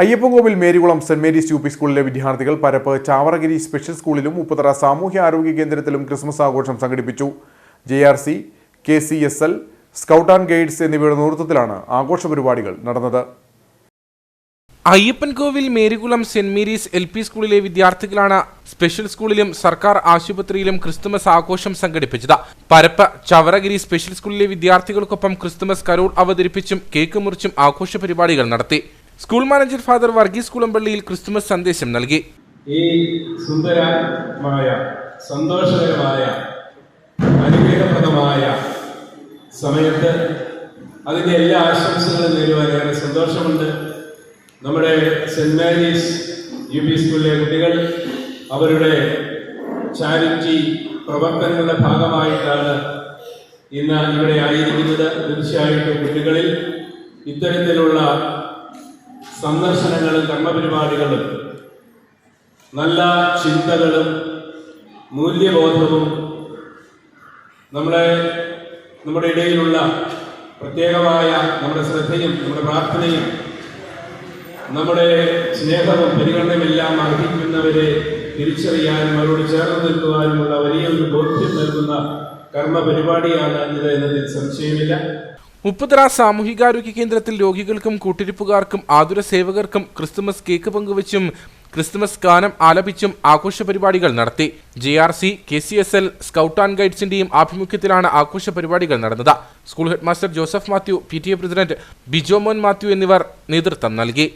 Ayyappankovil Marykulam Saint Mary's U P സ്കൂളിലെ വിദ്യാർത്ഥികൾ പരപ്പ് Chavaragiri special സ്കൂളിലും ഉപ്പുതറ സാമൂഹ്യ ആരോഗ്യ കേന്ദ്രത്തിലും ക്രിസ്മസ് ആഘോഷം സംഘടിപ്പിച്ചു. J R C K C S L scout and guides എന്നിവയുടെ നേതൃത്വത്തിലാണ് ആഘോഷ പരിപാടികൾ നടന്നത്. Ayyappankovil Marykulam Saint Mary's L P സ്കൂളിലെ വിദ്യാർത്ഥികളാണ് സ്പെഷ്യൽ സ്കൂളിലും സർക്കാർ ആശുപത്രിയിലും ക്രിസ്തുമസ് ആഘോഷം സംഘടിപ്പിച്ചത്. പരപ്പ ചവറഗിരി സ്പെഷ്യൽ സ്കൂളിലെ വിദ്യാർത്ഥികൾക്കൊപ്പം ക്രിസ്തുമസ് കരോൾ അവതരിപ്പിച്ചും കേക്ക് മുറിച്ചും ആഘോഷ പരിപാടികൾ നടത്തി. സ്കൂൾ മാനേജർ ഫാദർ വർഗീസ് കുളമ്പള്ളിയിൽ ക്രിസ്തുമസ് സന്ദേശം നൽകി. ഈ സുന്ദരമായ സന്തോഷകരമായ അനുഗ്രഹപ്രദമായ സമയത്ത് അതിന്റെ എല്ലാ ആശംസകളും നേരുവാൻ സന്തോഷമുണ്ട്. നമ്മുടെ സെന്റ് മേരീസ് യു പി സ്കൂളിലെ കുട്ടികൾ അവരുടെ ചാരിറ്റി പ്രവർത്തനങ്ങളുടെ ഭാഗമായിട്ടാണ് ഇന്ന് ഇവിടെ ആയിരിക്കുന്നത്. തീർച്ചയായിട്ടും കുട്ടികളിൽ ഇത്തരത്തിലുള്ള സന്ദർശനങ്ങളും കർമ്മപരിപാടികളും നല്ല ചിന്തകളും മൂല്യബോധവും നമ്മളെ നമ്മുടെ ഇടയിലുള്ള പ്രത്യേകമായ നമ്മുടെ ശ്രദ്ധയും നമ്മുടെ പ്രാർത്ഥനയും നമ്മുടെ സ്നേഹവും പരിഗണനയുമെല്ലാം അർഹിക്കുന്നവരെ തിരിച്ചറിയാനും അവരോട് ചേർന്ന് നിൽക്കുവാനുമുള്ള വലിയൊരു ബോധ്യം നൽകുന്ന കർമ്മ പരിപാടിയാണ് ഇത് എന്നതിൽ സംശയമില്ല. ഉപ്പുതറ സാമൂഹികാരോഗ്യ കേന്ദ്രത്തിൽ രോഗികൾക്കും കൂട്ടിരിപ്പുകാർക്കും ആതുര സേവകർക്കും ക്രിസ്തുമസ് കേക്ക് പങ്കുവച്ചും ക്രിസ്തുമസ് ഗാനം ആലപിച്ചും ആഘോഷ പരിപാടികൾ നടത്തി. J R C K C S L scout and ഗൈഡ്സിന്റെയും ആഭിമുഖ്യത്തിലാണ് ആഘോഷ പരിപാടികൾ നടന്നത്. School headmaster Joseph Mathew P T A president Bijomon Mathew എന്നിവർ നേതൃത്വം നൽകി.